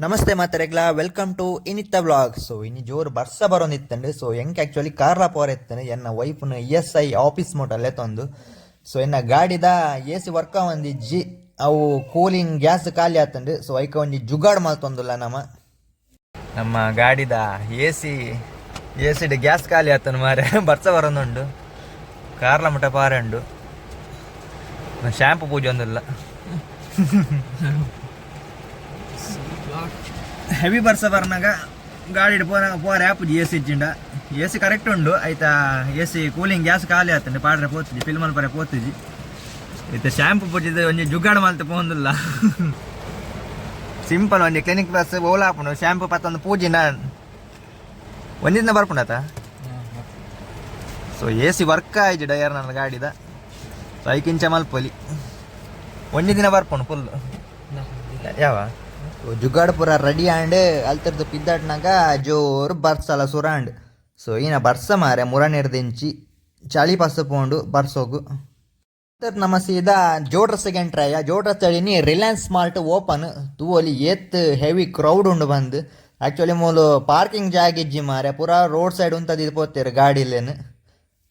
ನಮಸ್ತೆ ಮಾತಾರೆಗ್ಲ welcome to ಇನಿತ್ತ ಬ್ಲಾಗ್ ಸೊ ಇನಿ ಜೋರು ಬರ್ಸ ಬರೋಂದಿತ್ತಂಡು ಸೊ ಎಂಕ್ ಆಕ್ಚುಲಿ ಕಾರ್ಲ ಪೋರ್ ಎತ್ತಂಡು ಎನ್ನ ವೈಫ್ನ ಇ ಎಸ್ ಐ ಆಫೀಸ್ ಮೋಟಲ್ಲೇ ತಂದು ಸೊ ಎನ್ನ ಗಾಡಿದ ಎ ಸಿ ವರ್ಕ ಒಂದು ಜಿ ಅವು ಕೂಲಿಂಗ್ ಗ್ಯಾಸ್ ಖಾಲಿ ಆತಂಡು ಸೊ ಐಕ ಒಂದು ಜುಗಾಡ್ ಮಲ್ತೊಂದುಲ್ಲ ನಮ್ಮ. ನಮ್ಮ ಗಾಡಿದ A C A C gas ಖಾಲಿ ಆತನು ಮಾರೆ, ಬರ್ಸ ಬರೋದುಂಡು ಕಾರ್ಲ ಪಾರ ಪಾರಂಡು ಶ್ಯಾಂಪು ಪೂಜೆ ಒಂದಿಲ್ಲ. ಹೆವಿ ಬರ್ಸ ಬರ್ನಗ ಗಾಡಿ ಪೋನ ಪೋರ ಆಪುಜಿ ಎಸಿ ಸಿ ಎಸಿ ಕರೆಕ್ಟ್ ಉಂಡು. ಆಯ್ತಾ ಎಸಿ ಕೂಲಿಂಗ್ ಗ್ಯಾಸ್ ಖಾಲಿ ಆತಂಡೆ ಪಾಡ್ರೆ ಪೋತಿಜಿ ಫಿಲ್ಮಲ್ ಪರ ಪೋತಿಜಿ ಆಯ್ತಾ ಶಾಂಪು ಪೂಜಿದ ಒಂಜಿ ಜುಗಾಡ್ ಮಲ್ತ ಪೋಂದಿಲ್ಲ ಸಿಂಪಲ್ ಒಂಜಿ ಕ್ಲಿನಿಕ್ ಬಸ್ ಓಲಾಪುಂಡು ಶಾಂಪು ಪತ್ತೊಂದು ಪೂಜಿನ. ಒಂದಿನ ಬರ್ಪುಂಡತ? ಸೊ ಎ ಸಿ ವರ್ಕ್ ಆಯ್ತು ಡಯರ್ ನನ್ನ ಗಾಡಿದ. ಸೊ ಐಕಿಂಚ ಮಲ್ಪೊಲಿ. ಒಂಜಿ ದಿನ ಬರ್ಪುಂಡು ಫುಲ್ ಯಾವ? ಜುಗಾಡ್ ಪೂರ ರೆಡಿ ಆಂಡ್ ಅಲ್ತರ್ದು ಪಿದ್ದಾಟ್ನಾಗ ಜೋರು ಬರ್ಸಲ್ಲ ಸುರಾಂಡ್ ಸೊ ಈನ ಬರ್ಸ ಮಾರೆ ಮುರನೆರ್ದಿಂಚಿ ಚಾಳಿ ಪಸ್ಸು ಪೋಂಡು, ಬರ್ಸೋಗು. ಅಲ್ತರ್ ನಮ್ಮ ಸೀದಾ ಜೋಡ್ರ ಸೆಕೆಂಡ್ ಜೋಡ್ರಸ್ ಜೋಡ್ರ ತಳಿನಿ ರಿಲಯನ್ಸ್ ಸ್ಮಾರ್ಟ್ ಓಪನ್ ತೂವಲಿ ಏತ್ ಹೆವಿ ಕ್ರೌಡ್ ಉಂಡು ಬಂದು. ಆ್ಯಕ್ಚುಲಿ ಮೂಲು ಪಾರ್ಕಿಂಗ್ ಜಾಗ ಇಜ್ಜಿ ಮಾರೆ. ಪೂರ ರೋಡ್ ಸೈಡ್ ಉಂತದ್ದು ಗಾಡಿ ಗಾಡಿಲೇನು.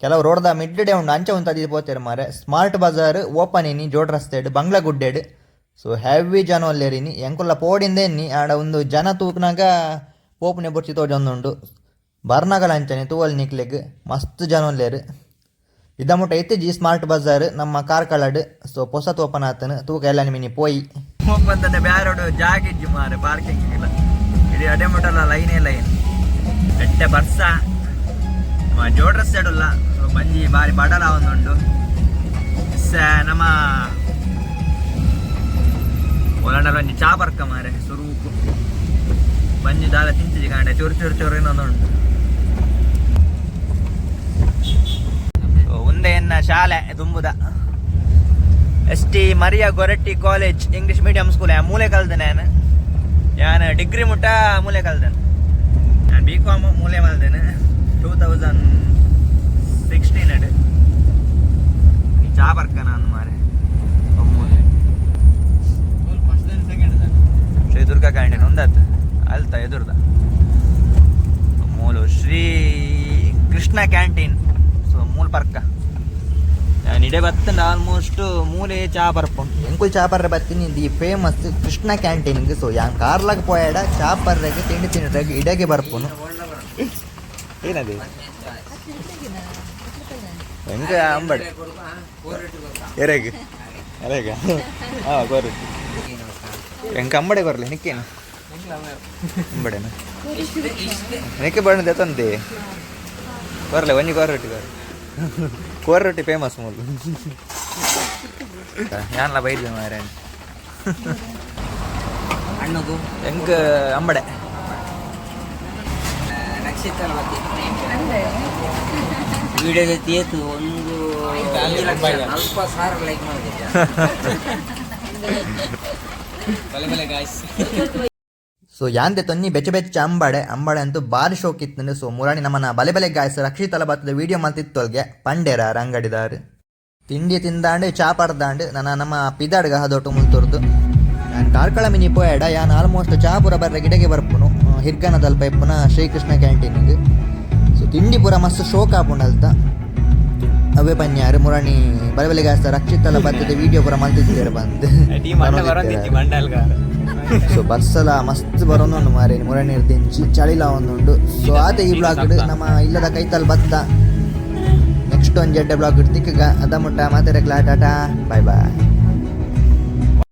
ಕೆಲವು ರೋಡ್ದ ಮಿಡ್ ಡೇ ಉಂಡು ಅಂಚೆ ಉಂತದ್ದು ಪೋತೇರು ಮಾರೆ. ಸ್ಮಾರ್ಟ್ ಬಜಾರ್ ಓಪನ್ ಇನಿ ಜೋಡ್ ರಸ್ತೆಡ್ ಬಂಗ್ಲಾ ಗುಡ್ಡೆಡ್. ಸೊ ಹೆವಿ ಜನ ಒಲ್ಲೇರಿನಿ ಎಂಕುಲ್ಲ ಪೋಡಿಂದ ಎನ್ನಿ ಆಡ ಒಂದು ಜನ ತೂಕ್ನಾಗ ಪೋಪುನೆ ಬುರ್ಚಿ ತೋಜೊಂದುಂಡು ಬರ್ನಾಗಲ ಅಂಚನೆ, ತೂವಲ್ ನಿಕ್ಲೆಗ್, ಮಸ್ತ್ ಜನ ಒಲ್ಲೇರು ಇದ ಮುಟ್ಟ ಜಿ ಸ್ಮಾರ್ಟ್ ಬಜಾರ್, ನಮ್ಮ ಕಾರ್ಕಳಡ್, ಸೊ ಹೊಸ ಓಪನ್ ಆತನು ತೂಕ ಎಲ್ಲ ನಿಮಿನಿ ಪೋಯಿ. ಬಂದಂದೆ ಬ್ಯಾರೋಡು ಜಾಗ ಇಜ್ಜಿ ಮಾರೆ ಪಾರ್ಕಿಂಗ್ ಇಲ್ಲ ಇಡೀ ಅಡೆ ಲೈನ್ ಲೈನೇ ಲೈನ್ ಎಟ್ಟೆ ಬರ್ಸ. ಜೋಡ್ರಸ್ ಸೈಡ್ ಇಲ್ಲ ಬಂಜಿ ಬಾರಿ ಬಡಲ ಒಂದುಂಡು ನಮ್ಮ ಒಳಂಡಲ ಒಂಜಿ ಚಾ ಬರ್ಕ ಮಾರೆ ಸುರೂಪು ಬಂಜಿ ದಾಲ ತಿಂತಿಜಿ ಕಾಂಡೆ ಚೂರು ಚೂರು ಚೂರು ಓ ಉಂದೆ ಎನ್ನ ಶಾಲೆ ತುಂಬುದ S T Maria Goretti college English medium school ಮೂಲೆ ಕಲ್ದೆ ನಾನು ಯಾನ್ ಡಿಗ್ರಿ ಮುಟ್ಟ ಮೂಲೆ ಕಲ್ದೆನು? ನಾನು ಬಿ ಕಾಮ್ ಮೂಲೆ ಮಲ್ದೇನೆ? ಟೂ ತೌಸಂಡ್ ಸಿಕ್ಸ್ಟೀನ್ ಅಡ್. ಚಾ ಬರ್ಕ ನಾನು ಮಾರೆ ಮೂಲೆ ಕ್ಯಾಂಟೀನ್ ಒಂದಾತ ಅಲ್ತ ಎದುರ್ದ. ಮೂಲು ಶ್ರೀ ಕೃಷ್ಣ ಕ್ಯಾಂಟೀನ್. ಸೊ ಮೂಲ ಪರ್ಕ. ನಾನು ಇಡೆ ಬತ್ತಂಡ ಆಲ್ಮೋಸ್ಟ್ ಮೂಲೆ ಚಾ ಬರ್ಪುಂಡು ಎಂಕುಲ್ ಚಾ ಪರ್ರೆ ಬತ್ತೀನಿ ದಿ ಫೇಮಸ್ ಕೃಷ್ಣ ಕ್ಯಾಂಟೀನ್ಗೆ. ಸೊ ಯಾನ್ ಕಾರ್ಲಾಗ ಪೋಯಾಡ ಚಾ ಪರ್ರೆಗೆ ತಿಂಡಿ ತಿಂಡಿ ಇಡಗೆ ಬರ್ಪುನು. ಏನದು? ಹೆಂಗ ಅಂಬಡೆ? ಎರೆಗೆ. ಎರೆಗೆ. ಹಾಂ ಬರು ಹೆಂಗ ಅಂಬಡೆ ಬರಲಿ ನಿಕ್ಕೇನು ಅಂಬಡೆನ? ನಿಕ್ಕೆ ಬಣ್ಣ ತಂದೆ. ಬರಲಿ ಒಂಜಿ ಕೋರ ರೊಟ್ಟಿ ಬರ ಕೋರ ರೊಟ್ಟಿ ಫೇಮಸ್ ಮೂಲು ಯಾನ್ಲ ಬೈದ್ವಿ ಮಾರೇ ಹೆಂಗ ಅಂಬಡೆ? ತೇತು ಒಂದು ಅಲ್ಪ ಸಾವಿರ ಲೈಕ್ ಮಾಡಿದ್ದೆ. ಸೊ ಯಾಂದೆ ತೊನ್ನಿ ಬೆಚ್ಚ ಬೆಚ್ಚ ಅಂಬಾಡೆ ಅಂಬಡೆ ಅಂತೂ ಬಾರಿ ಶೋಕ್ ಇತ್ತು ಸೊ ಮುರಾಣಿ ನಮ್ಮನ್ನ ಬಲೆ ಬಲೆ ಗಾಯಸ ರಕ್ಷಿತಲ ತಲಬಾತದ ವಿಡಿಯೋ ಮಾತಿತ್ತೊಳಗೆ ಪಂಡೇರ ರಂಗಡಿದಾರೆ ತಿಂಡಿ ತಿಂದಾಂಡೆ ಚಾ ಪಡ್ದಾಂಡ್ ನನ್ನ ನಮ್ಮ ಪಿದಾಡ್ಗ ಹದೊಟ್ಟು ಮುಲ್ತುರ್ದು ನಾನು ಕಾರ್ಕಳ ಮಿನಿ ಪೋಯಾಡ ಯಾನ್ ಆಲ್ಮೋಸ್ಟ್ ಚಾ ಪುರ ಬರ್ರೆ ಗಿಡಗೆ ಬರ್ಪುನು ಹಿರ್ಗನದಲ್ಪ ಇಪ್ಪುನ ಶ್ರೀಕೃಷ್ಣ ಕ್ಯಾಂಟೀನಿಗೆ ಸೊ ತಿಂಡಿ ಪೂರ ಮಸ್ತ್ ಶೋಕ್ ಆಪುಂಡಲ್ತ ಅವೇ ಅರೆ ಮುರಾಣಿ ಬಲೆ ಬಲೆ ಗಾಸ್ತ ರಕ್ಷಿತಲ ಬತ್ತದ ವಿಡಿಯೋ ಪೂರ ಮಲ್ತಿದ್ದೇರು ಬಂದು ಸೊ ಬರ್ಸಲ ಮಸ್ತ್ ಬರೋನು ಮಾರಿ ಮುರಾಣಿ ಇರ್ದಿಂಚಿ ಚಳಿಲ ಒಂದುಂಡು. ಸೊ ಆತ ಈ ಬ್ಲಾಗ್ ನಮ್ಮ ಇಲ್ಲದ ಕೈತಲ್ ಬತ್ತ. ನೆಕ್ಸ್ಟ್ ಒಂದು ಜಡ್ಡೆ ಬ್ಲಾಗ್ ಇಡ್ತಿಕ್ಕ ಅದ ಮುಟ್ಟ ಮಾತಾಡಕ್ಲಾ ಟಾಟಾ. ಬಾಯ್ ಬಾಯ್